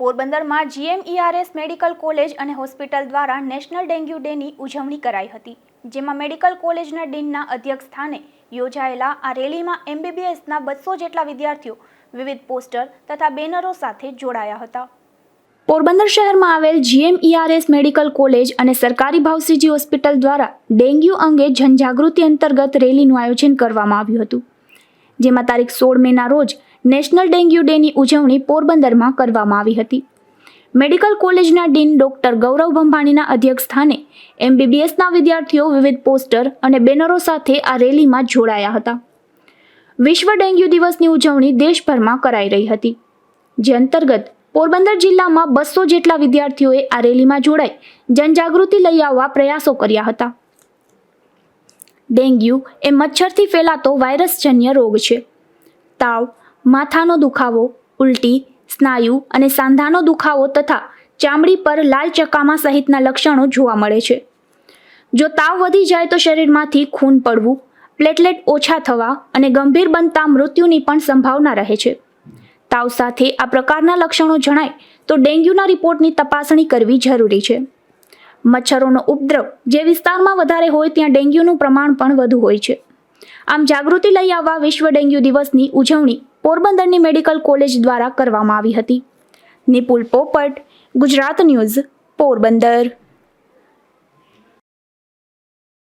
પોરબંદરમાં GMERS medical college અને hospital દ્વારા નેશનલ ડેન્ગ્યુ ડેની ઉજવણી કરાઈ હતી, જેમાં મેડિકલ કોલેજના ડીનના અધ્યક્ષ સ્થાને યોજાયેલા આ રેલીમાં એમબીબીએસના બસો જેટલા વિદ્યાર્થીઓ, વિવિધ પોસ્ટર તથા બેનરો સાથે જોડાયા હતા. પોરબંદર શહેરમાં આવેલ જીએમઈઆરએસ મેડિકલ કોલેજ અને સરકારી ભાવસીજી હોસ્પિટલ દ્વારા ડેન્ગ્યુ અંગે જનજાગૃતિ અંતર્ગત રેલીનું આયોજન કરવામાં આવ્યું હતું, જેમાં તારીખ સોળ મેના રોજ નેશનલ ડેન્ગ્યુ ડેની ઉજવણી પોરબંદરમાં કરવામાં આવી હતી. મેડિકલ કોલેજના ડીન ડોક્ટર ગૌરવ ભંભાણીના અધ્યક્ષ સ્થાને એમબીબીએસના વિદ્યાર્થીઓ વિવિધ પોસ્ટર અને બેનરો સાથે આ રેલીમાં જોડાયા હતા. વિશ્વ ડેન્ગ્યુ દિવસની ઉજવણી દેશભરમાં કરાઈ રહી હતી. જે અંતર્ગત પોરબંદર જિલ્લામાં બસો જેટલા વિદ્યાર્થીઓએ આ રેલીમાં જોડાઈ જનજાગૃતિ લઈ આવવા પ્રયાસો કર્યા હતા. ડેન્ગ્યુ એ મચ્છરથી ફેલાતો વાયરસજન્ય રોગ છે. તાવ માથાનો દુખાવો, ઉલટી, સ્નાયુ અને સાંધાનો દુખાવો તથા ચામડી પર લાલ ચકામા સહિતના લક્ષણો જોવા મળે છે. જો તાવ વધી જાય તો શરીરમાંથી ખૂન પડવું, પ્લેટલેટ ઓછા થવા અને ગંભીર બનતા મૃત્યુની પણ સંભાવના રહે છે. તાવ સાથે આ પ્રકારના લક્ષણો જણાય તો ડેન્ગ્યુના રિપોર્ટની તપાસણી કરવી જરૂરી છે. મચ્છરોનો ઉપદ્રવ જે વિસ્તારમાં વધારે હોય ત્યાં ડેન્ગ્યુનું પ્રમાણ પણ વધુ હોય છે. આમ જાગૃતિ લઈ આવવા વિશ્વ ડેન્ગ્યુ દિવસની ઉજવણી પોરબંદરની મેડિકલ કોલેજ દ્વારા કરવામાં આવી હતી. નિપુલ પોપટ ગુજરાત ન્યૂઝ પોરબંદર.